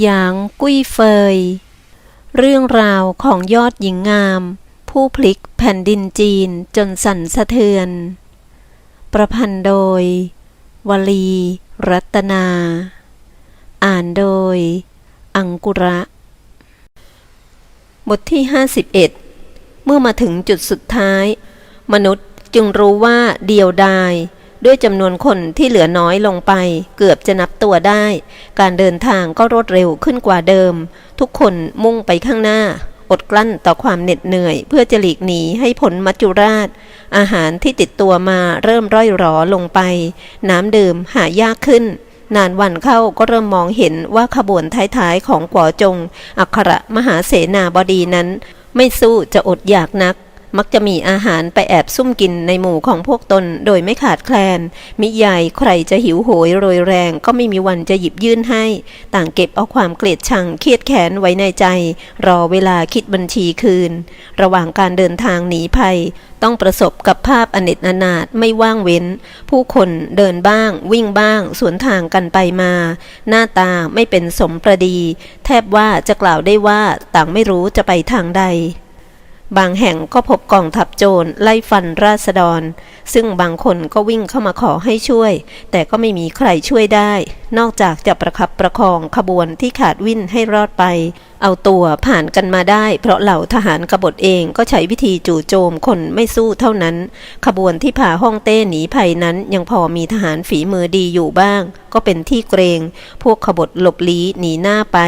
หยางกุ้ยเฟย เรื่องราวของยอดหญิงงาม ผู้พลิกแผ่นดินจีนจนสั่นสะเทือน ประพันธ์โดย วลี รัตนา อ่านโดย อังกุระ บทที่ 51 เมื่อมาถึงจุดสุดท้าย มนุษย์จึงรู้ว่าเดียวดาย ด้วยจำนวนคนที่เหลือน้อยลงไป เกือบจะนับตัวได้ การเดินทางก็รวดเร็วขึ้นกว่าเดิม ทุกคนมุ่งไปข้างหน้า อดกลั้นต่อความเหน็ดเหนื่อย เพื่อจะหลีกหนีให้พ้นมัจจุราช อาหารที่ติดตัวมาเริ่มร่อยหรอลงไป น้ำดื่มหายากขึ้นนานวันเข้าก็เริ่มมองเห็นว่าขบวนท้ายๆของกัวจง อัครมหาเสนาบดีนั้น ไม่สู้จะอดอยากนัก มักจะมีอาหารไปแอบซุ่มกินในหมู่ของพวกตนโดยไม่ขาดแคลน มิยายใครจะหิวโหยโรยแรงก็ไม่มีวันจะหยิบยื่นให้ ต่างเก็บเอาความเกลียดชังเครียดแค้นไว้ในใจ รอเวลาคิดบัญชีคืน ระหว่างการเดินทางหนีภัย ต้องประสบกับภาพอเนจอนาถไม่ว่างเว้น ผู้คนเดินบ้าง วิ่งบ้าง สวนทางกันไปมา หน้าตาไม่เป็นสมประดี แทบว่าจะกล่าวได้ว่าต่างไม่รู้จะไปทางใด บางแห่งก็พบกองทัพโจรไล่ฟันราษฎร ซึ่งบางคนก็วิ่งเข้ามาขอให้ช่วย แต่ก็ไม่มีใครช่วยได้ นอกจากจะประคับประคองขบวนที่ขาดวิ่นให้รอดไป เอาตัวผ่านกันมาได้ เพราะเหล่าทหารกบฏเองก็ใช้วิธีจู่โจมคนไม่สู้เท่านั้น ขบวนที่พาฮ่องเต้หนีภัยนั้นยังพอมีทหารฝีมือดีอยู่บ้าง ก็เป็นที่เกรง พวกขบฏหลบลี้หนีหน้าไป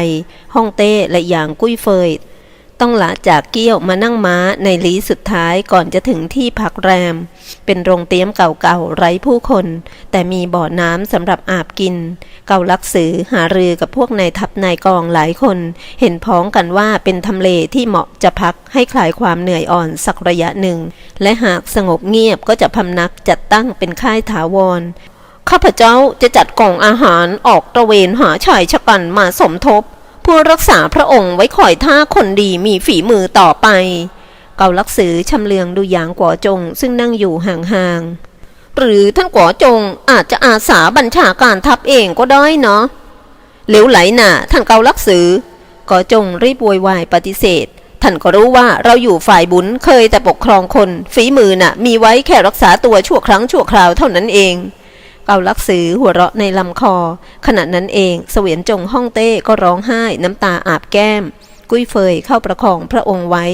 ฮ่องเต้และอย่างกุ้ยเฟย ต้องละจากเกี้ยวมานั่งม้าในลีสุดท้ายก่อนจะถึงที่พักแรม เป็นโรงเตี้ยมเก่าๆไร้ผู้คน แต่มีบ่อน้ำสำหรับอาบกิน เก่าลักสือหารือกับพวกนายทัพนายกองหลายคน เห็นพ้องกันว่าเป็นทำเลที่เหมาะจะพักให้คลายความเหนื่อยอ่อนสักระยะหนึ่ง และหากสงบเงียบก็จะพำนักจัดตั้งเป็นค่ายถาวรข้าพเจ้าจะจัดกล่องอาหารออกตระเวนหาชายชะกันมาสมทบ เพื่อรักษาพระองค์ไว้คอยท่าคนดีมีฝีมือต่อไป เกาลักสือชำเลืองดูหยางกัวจงซึ่งนั่งอยู่ห่างๆ หรือท่านกัวจงอาจจะอาสาบัญชาการทัพเองก็ได้เนาะเหลวไหลน่ะ ท่านเกาลักสือกัวจงรีบวยวายปฏิเสธ ท่านก็รู้ว่าเราอยู่ฝ่ายบุญเคยแต่ปกครองคน ฝีมือน่ะ มีไว้แค่รักษาตัวชั่วครั้งชั่วคราวเท่านั้นเอง เกาลักสือหัวเราะในลำคอ ขณะนั้นเองเสวียนจงฮ่องเต้ก็ร้องไห้น้ำตาอาบแก้ม กุ้ยเฟยเข้าประคองพระองค์ไว้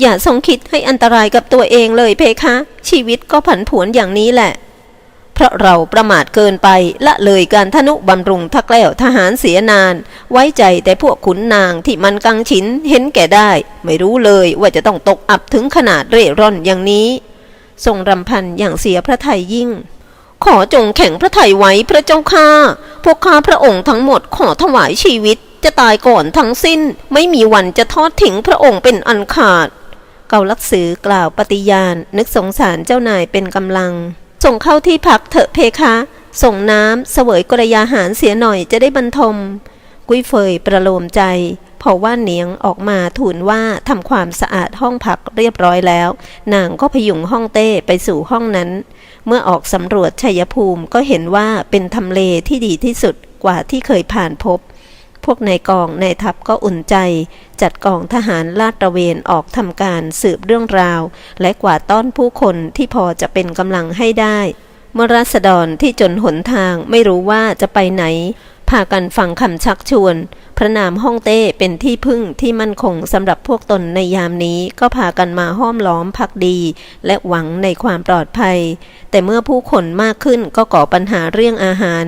อย่าทรงคิดให้อันตรายกับตัวเองเลยเพคะ ชีวิตก็ผันผวนอย่างนี้แหละ เพราะเราประมาทเกินไปละเลยการทนุบำรุงทักแล้วทหารเสียนาน ไว้ใจแต่พวกขุนนางที่มันกังฉินเห็นแก่ได้ ไม่รู้เลยว่าจะต้องตกอับถึงขนาดเร่ร่อนอย่างนี้ ทรงรำพันอย่างเสียพระทัยยิ่ง ขอจงแข็งพระทัยไว้พระเจ้าค่ะพวกข้าพระองค์ทั้งหมดขอถวายชีวิตจะตายก่อนทั้งสิ้น ไม่มีวันจะทอดทิ้งพระองค์เป็นอันขาด เกาลักสือกล่าวปฏิญาณ นึกสงสารเจ้านายเป็นกำลัง ส่งเข้าที่พักเถอะเพคะ ส่งน้ำเสวยกระยาหารเสียหน่อยจะได้บรรทม กุ้ยเฟยประโลมใจพอว่าเนียงออกมาทูลว่าทำความสะอาดห้องพักเรียบร้อยแล้ว นางก็พยุงห้องเต้ไปสู่ห้องนั้น เมื่อออกสำรวจชัยภูมิก็เห็นว่าเป็นทำเลที่ดีที่สุดกว่าที่เคยผ่านพบ พวกนายกองนายทัพก็อุ่นใจ จัดกองทหารลาดตระเวนออกทำการสืบเรื่องราว และกว่าต้อนผู้คนที่พอจะเป็นกำลังให้ได้ เมื่อราษฎรที่จนหนทางไม่รู้ว่าจะไปไหน พากันฟังคำชักชวน พระนามฮ่องเต้เป็นที่พึ่งที่มั่นคงสำหรับพวกตนในยามนี้ก็พากันมาห้อมล้อมพักดี และหวังในความปลอดภัย แต่เมื่อผู้คนมากขึ้นก็ก่อปัญหาเรื่องอาหาร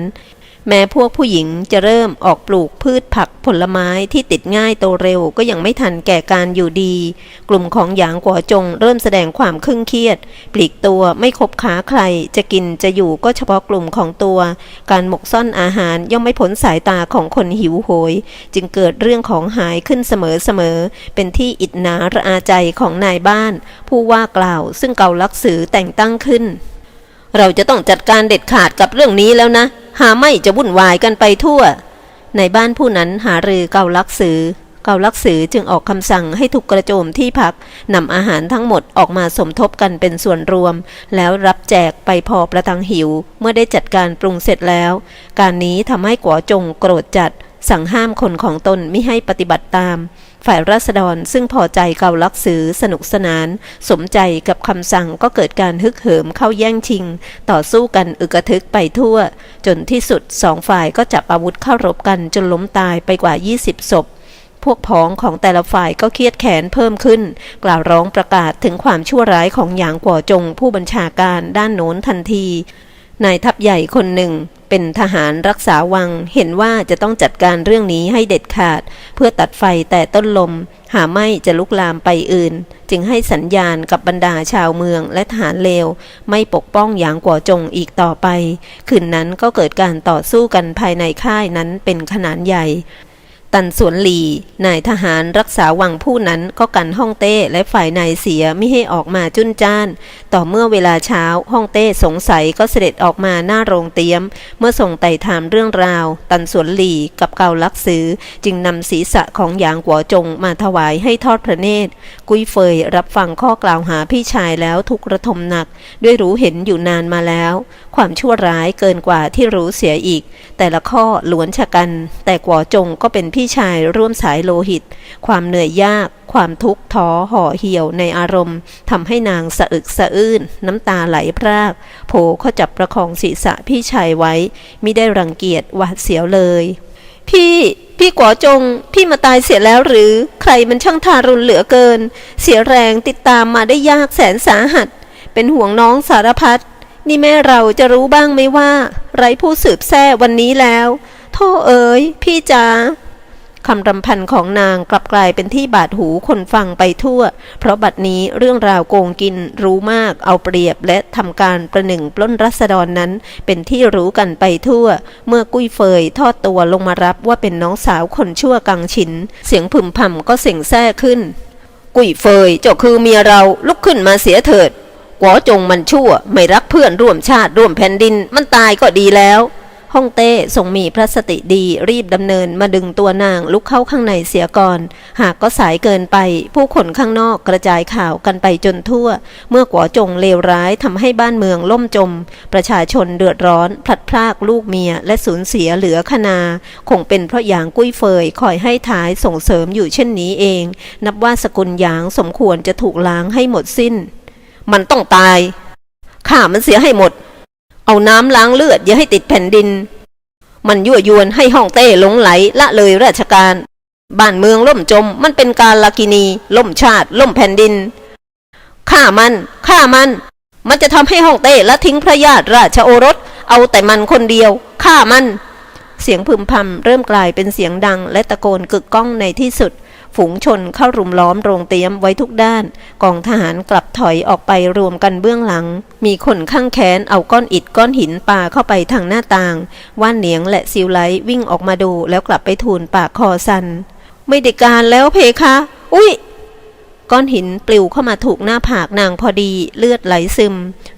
แม้พวกผู้หญิงจะเริ่มออกปลูกพืชผักผลไม้ที่ติดง่ายโตเร็วก็ยังไม่ทันแก่การอยู่ดี กลุ่มของหยางกัวจงเริ่มแสดงความครึ่งเครียด ปลีกตัวไม่คบค้าใคร จะกินจะอยู่ก็เฉพาะกลุ่มของตัว การหมกซ่อนอาหารย่อมไม่พ้นสายตาของคนหิวโหย จึงเกิดเรื่องของหายขึ้นเสมอๆเป็นที่อิจนาระอาใจของนายบ้าน ผู้ว่ากล่าวซึ่งเกาลักสือแต่งตั้งขึ้น เราจะต้องจัดการเด็ดขาดกับเรื่องนี้แล้วนะ หาไม่จะวุ่นวายกันไปทั่ว ในบ้านผู้นั้นหารือเกาลักสือ เกาลักสือจึงออกคำสั่งให้ถูกกระโจมที่พักนำอาหารทั้งหมดออกมาสมทบกันเป็นส่วนรวม แล้วรับแจกไปพอประทังหิว เมื่อได้จัดการปรุงเสร็จแล้ว การนี้ทำให้กัวจงโกรธจัด สั่งห้ามคนของตนไม่ให้ปฏิบัติตาม ฝ่ายราษฎรซึ่งพอใจเกาลักสือสนุกสนาน สมใจกับคำสั่งก็เกิดการฮึกเหิมเข้าแย่งชิง ต่อสู้กันอึกระทึกไปทั่ว จนที่สุดสองฝ่ายก็จับอาวุธเข้ารบกันจนล้มตายไปกว่า 20 ศพพวกพ้องของแต่ละฝ่ายก็เครียดแขนเพิ่มขึ้น กล่าวร้องประกาศถึงความชั่วร้ายของหยางกัวจงผู้บัญชาการด้านโน้นทันที นายทัพใหญ่คนหนึ่ง เป็นทหารรักษาวัง เห็นว่าจะต้องจัดการเรื่องนี้ให้เด็ดขาด เพื่อตัดไฟแต่ต้นลม หาไม่จะลุกลามไปอื่น จึงให้สัญญาณกับบรรดาชาวเมืองและทหารเลว ไม่ปกป้องอย่างกัวจงอีกต่อไป คืนนั้นก็เกิดการต่อสู้กันภายในค่ายนั้นเป็นขนาดใหญ่ ตันสวนหลี นายทหารรักษาวังผู้นั้นก็กันฮ่องเต้และฝ่ายนายเสียไม่ให้ออกมาจุนจ้าน ต่อเมื่อเวลาเช้าฮ่องเต้สงสัยก็เสด็จออกมาหน้าโรงเตี๊ยม เมื่อส่งไต่ถามเรื่องราว ตันสวนหลีกับเกาลักซือ จึงนำศีรษะของหยางกัวจงมาถวายให้ทอดพระเนตร กุยเฟยรับฟังข้อกล่าวหาพี่ชายแล้วทุกระทมหนัก ด้วยรู้เห็นอยู่นานมาแล้ว ความชั่วร้ายเกินกว่าที่รู้เสียอีก แต่ละข้อล้วนชะกัน แต่กัวจงก็เป็นพี่ี่ชายร่วมสายโลหิต ความเหนื่อยยาก ความทุกข์ท้อห่อเหี่ยวในอารมณ์ทำให้นางสะอึกสะอื้น น้ำตาไหลพรากโผเขาจับประคองศีรษะพี่ชายไว้มิได้รังเกียจหวาดเสียวเลย พี่พี่กัวจง พี่มาตายเสียแล้วหรือ ใครมันช่างทารุณเหลือเกิน เสียแรงติดตามมาได้ยากแสนสาหัส เป็นห่วงน้องสารพัดนี่แม่เราจะรู้บ้างไหมว่า ไรผู้สืบแท้วันนี้แล้ว โท่เอ๋ยพี่จ๋า คำรำพันของนางกลับกลายเป็นที่บาดหูคนฟังไปทั่ว เพราะบัดนี้เรื่องราวโกงกินรู้มากเอาเปรียบและทำการประหนึ่งปล้นรัษฎรนั้น เป็นที่รู้กันไปทั่ว เมื่อกุ้ยเฟยทอดตัวลงมารับว่าเป็นน้องสาวคนชั่วกังฉิน เสียงพึมพำก็เสียงแซ่ขึ้น กุ้ยเฟยเจ้าคือเมียเราลุกขึ้นมาเสียเถิดกัวจงมันชั่ว ไม่รักเพื่อนร่วมชาติร่วมแผ่นดิน มันตายก็ดีแล้ว ฮ่องเต้ทรงมีพระสติดีรีบดำเนินมาดึงตัวนางลุกเข้าข้างในเสียก่อน หากก็สายเกินไป ผู้คนข้างนอกกระจายข่าวกันไปจนทั่ว เมื่อกัวจงเลวร้ายทำให้บ้านเมืองล่มจม ประชาชนเดือดร้อน พลัดพรากลูกเมียและสูญเสียเหลือคนา คงเป็นเพราะหยางกุ้ยเฟยคอยให้ท้ายส่งเสริมอยู่เช่นนี้เอง นับว่าสกุลหยางสมควรจะถูกล้างให้หมดสิ้น มันต้องตายข้ามันเสียให้หมด เอาน้ำล้างเลือดอย่าให้ติดแผ่นดิน มันยั่วยวนให้ห้องเต้หลงไหลละเลยราชการ บ้านเมืองล่มจม มันเป็นการลากินี ล่มชาติ ล่มแผ่นดินฆ่ามันฆ่ามัน มันจะทำให้ห้องเต้ละทิ้งพระญาติราชโอรส เอาแต่มันคนเดียวฆ่ามัน เสียงพึมพำเริ่มกลายเป็นเสียงดัง และตะโกนกึกก้องในที่สุด ฝูงชนเข้ารุมล้อมโรงเตรียมไว้ทุกด้าน กองทหารกลับถอยออกไปรวมกันเบื้องหลัง มีคนข้างแค้นเอาก้อนอิฐก้อนหินปาเข้าไปทางหน้าต่าง ว่านเหนียงและซิวไลท์วิ่งออกมาดูแล้วกลับไปทูลปากคอสัน ไม่ได้การแล้วเพคะ อุ้ยก้อนหินปลิวเข้ามาถูกหน้าผากนางพอดีเลือดไหลซึม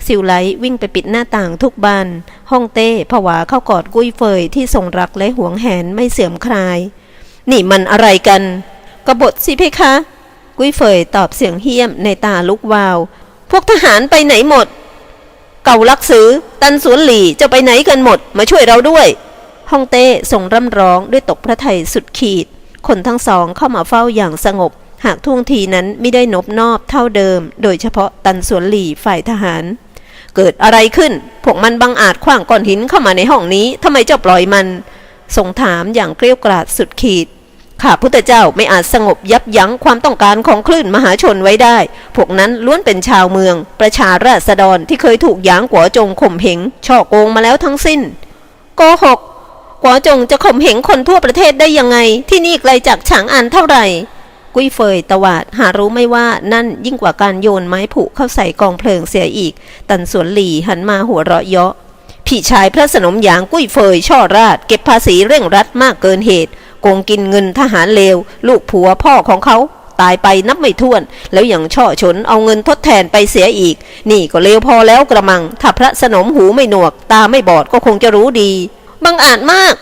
สิวไลวิ่งไปปิดหน้าต่างทุกบานห้องเต้ผวาเข้ากอดกุ้ยเฟยที่ทรงรักและหวงแหนไม่เสื่อมคลาย นี่มันอะไรกัน กบฏสิเพคะ กุ้ยเฟยตอบเสียงเฮี้ยมในตาลุกวาว พวกทหารไปไหนหมด เก่าลักซื้อตันสวนหลี่จะไปไหนกันหมด มาช่วยเราด้วยฮ่องเต้ส่งร่ำร้องด้วยตกพระไทยสุดขีด คนทั้งสองเข้ามาเฝ้าอย่างสงบ หากท่วงทีนั้นไม่ได้นบนอบเท่าเดิม โดยเฉพาะตันสวนหลี่ฝ่ายทหาร เกิดอะไรขึ้น พวกมันบังอาจขว้างก้อนหินเข้ามาในห้องนี้ทำไมเจ้าปล่อยมันทรงถามอย่างเกลี้ยวกราดสุดขีด ข้าพุทธเจ้าไม่อาจสงบยับยั้งความต้องการของคลื่นมหาชนไว้ได้ พวกนั้นล้วนเป็นชาวเมือง ประชาราษฎรที่เคยถูกหยางกัวจงข่มเหงช่อโกงมาแล้วทั้งสิ้นโกหกกัวจงจะข่มเหงคนทั่วประเทศได้ยังไง ที่นี่ไกลจากฉางอันเท่าไหร่ กุ้ยเฟยตวาดหารู้ไม่ว่านั่นยิ่งกว่าการโยนไม้ผุเข้าใส่กองเพลิงเสียอีก ตันสวนหลีหันมาหัวเราะเยาะพี่ชายพระสนมหยางกุ้ยเฟยช่อราดเก็บภาษีเร่งรัดมากเกินเหตุ โกงกินเงินทหารเลว ลูกผัวพ่อของเขาตายไปนับไม่ถ้วน แล้วยังช่อฉนเอาเงินทดแทนไปเสียอีก นี่ก็เลวพอแล้วกระมัง ถ้าพระสนมหูไม่หนวก ตาไม่บอดก็คงจะรู้ดีบังอาจมาก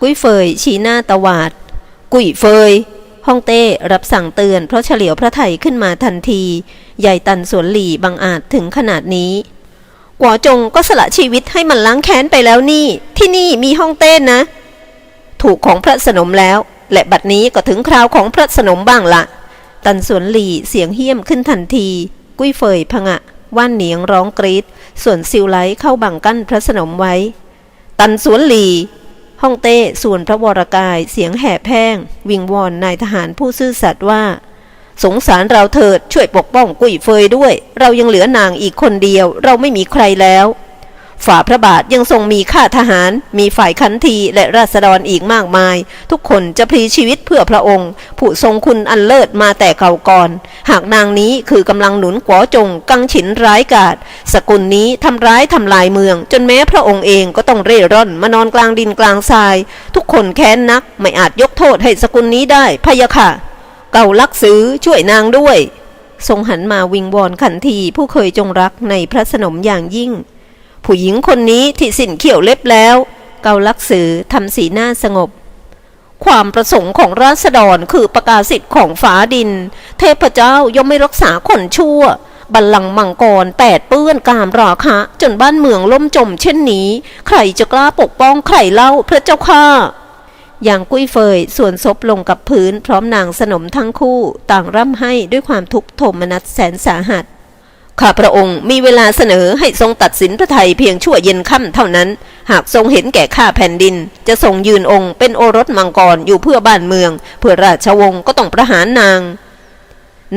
กุ้ยเฟยชี้หน้าตวาด กุ้ยเฟยฮ่องเต้รับสั่งเตือนเพราะเฉลียวพระไทยขึ้นมาทันที ใหญ่ตันสวนหลี่บังอาจถึงขนาดนี้กัวจงก็สละชีวิตให้มันล้างแค้นไปแล้วนี่ ที่นี่มีฮ่องเต้นนะ ถูกของพระสนมแล้ว และบัดนี้ก็ถึงคราวของพระสนมบ้างละ ตันสวนหลีเสียงเฮี้ยมขึ้นทันที กุ้ยเฟยพงะ ว่านเหนียงร้องกรีด ส่วนซิวไลเข้าบังกั้นพระสนมไว้ ตันสวนหลีฮ่องเต้ส่วนพระวรกายเสียงแห่แพ่งวิงวอนนายทหารผู้ซื่อสัตย์ว่า สงสารเราเถิดช่วยปกป้องกุ้ยเฟยด้วย เรายังเหลือนางอีกคนเดียว เราไม่มีใครแล้ว ฝ่าพระบาทยังทรงมีข้าทหาร มีฝ่ายคันทีและราษฎรอีกมากมาย ทุกคนจะพลีชีวิตเพื่อพระองค์ ผู้ทรงคุณอันเลิศมาแต่เก่าก่อน หากนางนี้คือกำลังหนุนกัวจงกังฉินร้ายกาจสกุลนี้ทำร้ายทำลายเมือง จนแม้พระองค์เองก็ต้องเร่ร่อนมานอนกลางดินกลางทราย ทุกคนแค้นนักไม่อาจยกโทษให้สกุลนี้ได้พะยะค่ะ เก่าลักซื้อช่วยนางด้วย ทรงหันมาวิงวอนขันทีผู้เคยจงรักในพระสนมอย่างยิ่ง ผู้หญิงคนนี้ที่สิ้นเขี้ยวเล็บแล้ว เกาลักสือทำสีหน้าสงบ ความประสงค์ของราษฎรคือประกาศสิทธิ์ของฝาดิน เทพเจ้าย่อมไม่รักษาคนชั่ว บัลลังก์มังกรแปดเปื้อนกามราคะ จนบ้านเมืองล่มจมเช่นนี้ ใครจะกล้าปกป้องใครเล่าพระเจ้าข้าอย่างกุ้ยเฟยส่วนซบลงกับพื้นพร้อมนางสนมทั้งคู่ ต่างร่ำให้ด้วยความทุกข์โทมนัสแสนสาหัส ข้าพระองค์มีเวลาเสนอให้ทรงตัดสินพระไทยเพียงชั่วเย็นค่ำเท่านั้น หากทรงเห็นแก่ข้าแผ่นดิน จะทรงยืนองค์เป็นโอรสมังกรอยู่เพื่อบ้านเมือง เพื่อราชวงศ์ก็ต้องประหารนาง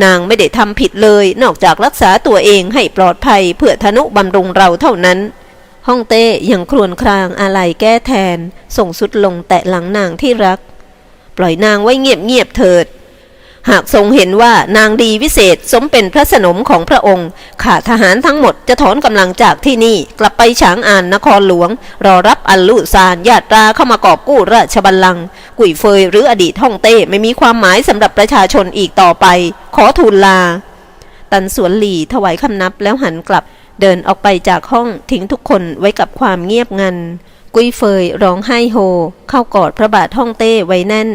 นางไม่ได้ทำผิดเลย นอกจากรักษาตัวเองให้ปลอดภัยเพื่อธนุบำรุงเราเท่านั้นฮ่องเต้ยังครวญครางอาลัยแก้แทน ส่งสุดลงแตะหลังนางที่รัก ปล่อยนางไว้เงียบๆเถิด หากทรงเห็นว่านางดีวิเศษสมเป็นพระสนมของพระองค์ ข้าทหารทั้งหมดจะถอนกำลังจากที่นี่กลับไปฉางอานนครหลวง รอรับอัลลุซานญาตราเข้ามากอบกู้ราชบัลลังก์กุยเฟยหรืออดีตฮ่องเต้ไม่มีความหมายสำหรับประชาชนอีกต่อไป ขอทูลลา ตันสวนหลีถวายคำนับแล้วหันกลับ เดินออกไปจากห้องทิ้งทุกคนไว้กับความเงียบงัน กุยเฟยร้องไห้โฮ เข้ากอดพระบาทฮ่องเต้ไว้แน่น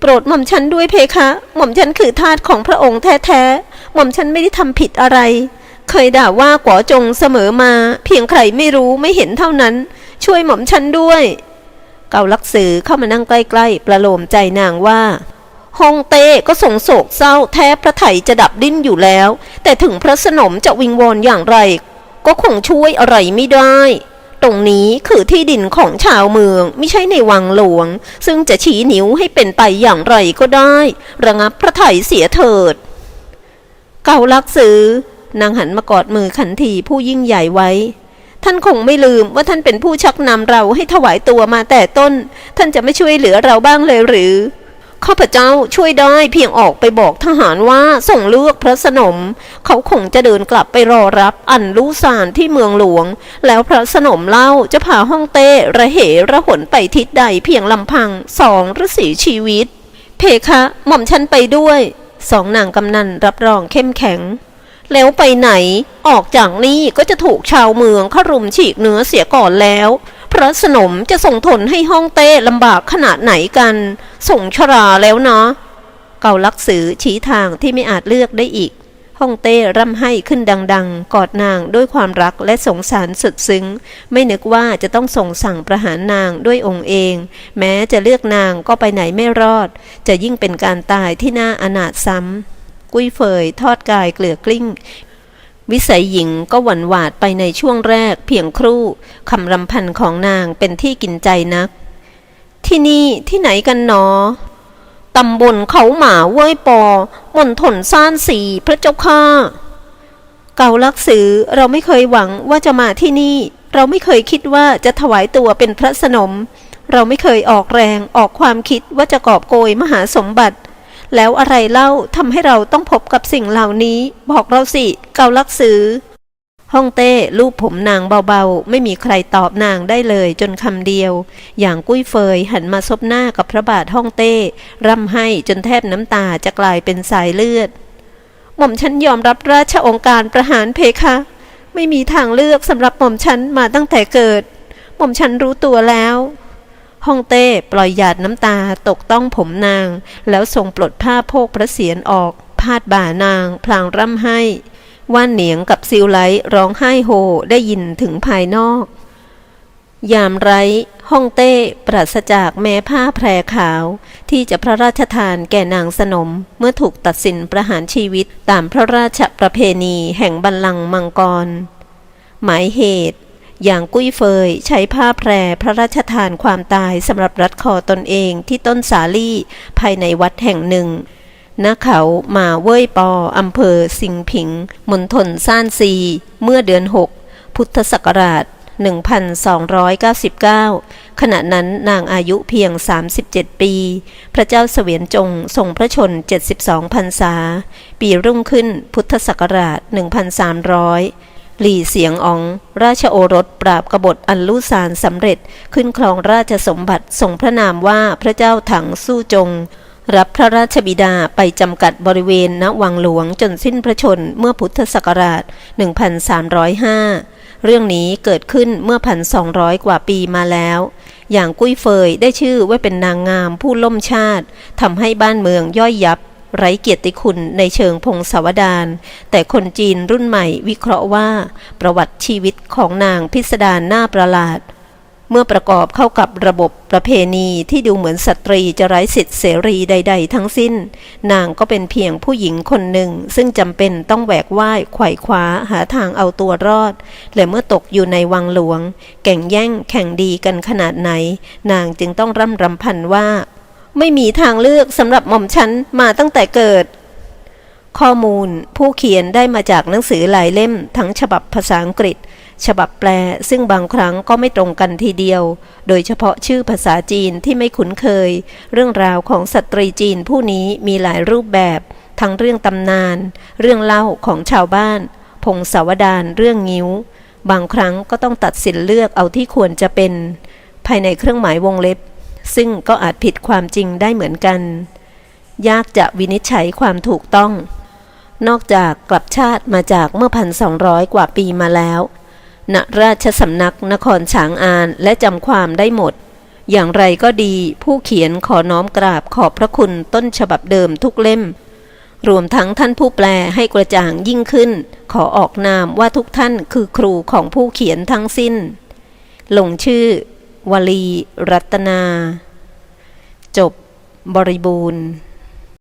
โปรดหม่อมฉันด้วยเพคะ หม่อมฉันคือทาสของพระองค์แท้ๆ หม่อมฉันไม่ได้ทำผิดอะไร เคยด่าว่าก๋อจงเสมอมา เพียงใครไม่รู้ไม่เห็นเท่านั้น ช่วยหม่อมฉันด้วย เกาลักสือเข้ามานั่งใกล้ๆ ประโลมใจนางว่าฮองเต้ก็สงโศกเศร้าแทบพระไถจะดับดิ้นอยู่แล้ว แต่ถึงพระสนมจะวิงวอนอย่างไร ก็คงช่วยอะไรไม่ได้ ตรงนี้คือที่ดินของชาวเมือง ไม่ใช่ในวังหลวง ซึ่งจะชี้นิ้วให้เป็นไปอย่างไรก็ได้ ระงับพระไถเสียเถิด เกาลักซื้อนางหันมากอดมือขันทีผู้ยิ่งใหญ่ไว้ ท่านคงไม่ลืมว่าท่านเป็นผู้ชักนำเราให้ถวายตัวมาแต่ต้น ท่านจะไม่ช่วยเหลือเราบ้างเลยหรือ ข้าพเจ้าช่วยได้เพียงออกไปบอกทหารว่าส่งเลือกพระสนม เขาคงจะเดินกลับไปรอรับอันลูซานที่เมืองหลวง แล้วพระสนมเล่าจะพาห้องเต้ระเหระหนไปทิศใดเพียงลำพังสองหรือสีชีวิต เพคะหม่อมฉันไปด้วย สองนางกำนันรับรองเข้มแข็ง แล้วไปไหน ออกจากนี่ก็จะถูกชาวเมืองขรุมฉีกเนื้อเสียก่อนแล้ว พระสนมจะส่งทนให้ห้องเต้ลำบากขนาดไหนกัน ส่งชราแล้วเนาะเกาลักสือชี้ทางที่ไม่อาจเลือกได้อีก ห้องเต้ร่ำให้ขึ้นดัง ๆ กอดนางด้วยความรักและสงสารสุดซึ้ง ไม่นึกว่าจะต้องส่งสั่งประหารนางด้วยองค์เอง แม้จะเลือกนางก็ไปไหนไม่รอด จะยิ่งเป็นการตายที่น่าอนาถซ้ำกุ้ยเฟยทอดกายเกลือกลิ้ง วิสัยหญิงก็หวั่นหวาดไปในช่วงแรกเพียงครู่คำรำพันของนางเป็นที่กินใจนัก ที่นี่ที่ไหนกันหนอตำบลเขาหมาเว้ยปอมณฑลซ่านสีพระเจ้าข้าเกาลักสือเราไม่เคยหวังว่าจะมาที่นี่ เราไม่เคยคิดว่าจะถวายตัวเป็นพระสนม เราไม่เคยออกแรงออกความคิดว่าจะกอบโกยมหาสมบัติ แล้วอะไรเล่าทำให้เราต้องพบกับสิ่งเหล่านี้ บอกเราสิ เกาลักสือฮ่องเต้ลูบผมนางเบาๆ ไม่มีใครตอบนางได้เลยจนคำเดียว อย่างกุ้ยเฟยหันมาซบหน้ากับพระบาทฮ่องเต้ ร่ำให้จนแทบน้ำตาจะกลายเป็นสายเลือด หม่อมฉันยอมรับราชองค์การประหารเพคะ ไม่มีทางเลือกสำหรับหม่อมฉันมาตั้งแต่เกิด หม่อมฉันรู้ตัวแล้ว ฮ่องเต้ปล่อยหยาดน้ำตาตกต้องผมนาง แล้วทรงปลดผ้าโพกพระเศียรออก พาดบ่านาง พลางร่ำให้ว่านเหนียงกับซิวไลร้องไห้โฮได้ยินถึงภายนอก ยามไร้ห้องเต้ปราศจากแม้ผ้าแพรขาว ที่จะพระราชทานแก่นางสนมเมื่อถูกตัดสินประหารชีวิตตามพระราชประเพณีแห่งบัลลังก์มังกร หมายเหตุ อย่างกุ้ยเฟยใช้ผ้าแพรพระราชทานความตายสำหรับรัดคอตนเองที่ต้นสาลี่ภายในวัดแห่งหนึ่งณเขามาเว่ยปออำเภอ สิงผิงมณฑลซ่านซี เมื่อเดือน 6 พุทธศักราช 1299 ขณะนั้นนางอายุเพียง 37 ปี พระเจ้าเสวียนจงทรงพระชน 72พรรษา ปีรุ่งขึ้นพุทธศักราช 1300 หลี่เสียงออง ราชโอรสปราบกบฏอันลุสานสำเร็จขึ้นครองราชสมบัติทรงพระนามว่าพระเจ้าถังสู้จง รับพระราชบิดาไปจำกัดบริเวณณวังหลวงจนสิ้นพระชนเมื่อพุทธศักราช 1305 เรื่องนี้เกิดขึ้นเมื่อ 1,200 กว่าปีมาแล้ว อย่างกุ้ยเฟยได้ชื่อว่าเป็นนางงามผู้ล่มชาติทำให้บ้านเมืองย่อยยับ ไร้เกียรติคุณในเชิงพงศาวดาร แต่คนจีนรุ่นใหม่วิเคราะห์ว่า ประวัติชีวิตของนางพิสดารหน้าประหลาด เมื่อประกอบเข้ากับระบบประเพณีที่ดูเหมือนสตรีจะไร้สิทธิเสรีใด ๆ ทั้งสิ้น นางก็เป็นเพียงผู้หญิงคนหนึ่ง ซึ่งจำเป็นต้องแหวกว่ายไขว่คว้าหาทางเอาตัวรอด และเมื่อตกอยู่ในวังหลวง แก่งแย่งแข่งดีกันขนาดไหน นางจึงต้องร่ำรำพันว่า ไม่มีทางเลือกสำหรับหม่อมฉันมาตั้งแต่เกิด ข้อมูลผู้เขียนได้มาจากหนังสือหลายเล่มทั้งฉบับภาษาอังกฤษ ฉบับแปลซึ่งบางครั้งก็ไม่ตรงกันทีเดียว โดยเฉพาะชื่อภาษาจีนที่ไม่คุ้นเคย เรื่องราวของสตรีจีนผู้นี้มีหลายรูปแบบ ทั้งเรื่องตำนาน เรื่องเล่าของชาวบ้าน พงศาวดารเรื่องงิ้ว บางครั้งก็ต้องตัดสินเลือกเอาที่ควรจะเป็น ภายในเครื่องหมายวงเล็บ ซึ่งก็อาจผิดความจริงได้เหมือนกัน ยากจะวินิจฉัยความถูกต้อง นอกจากกลับชาติมาจากเมื่อพันสองร้อยกว่าปีมาแล้วณราชสำนักนครฉางอานและจำความได้หมด อย่างไรก็ดีผู้เขียนขอน้อมกราบขอบพระคุณต้นฉบับเดิมทุกเล่ม รวมทั้งท่านผู้แปลให้กระจ่างยิ่งขึ้น ขอออกนามว่าทุกท่านคือครูของผู้เขียนทั้งสิ้น ลงชื่อ วลีรัตนา จบบริบูรณ์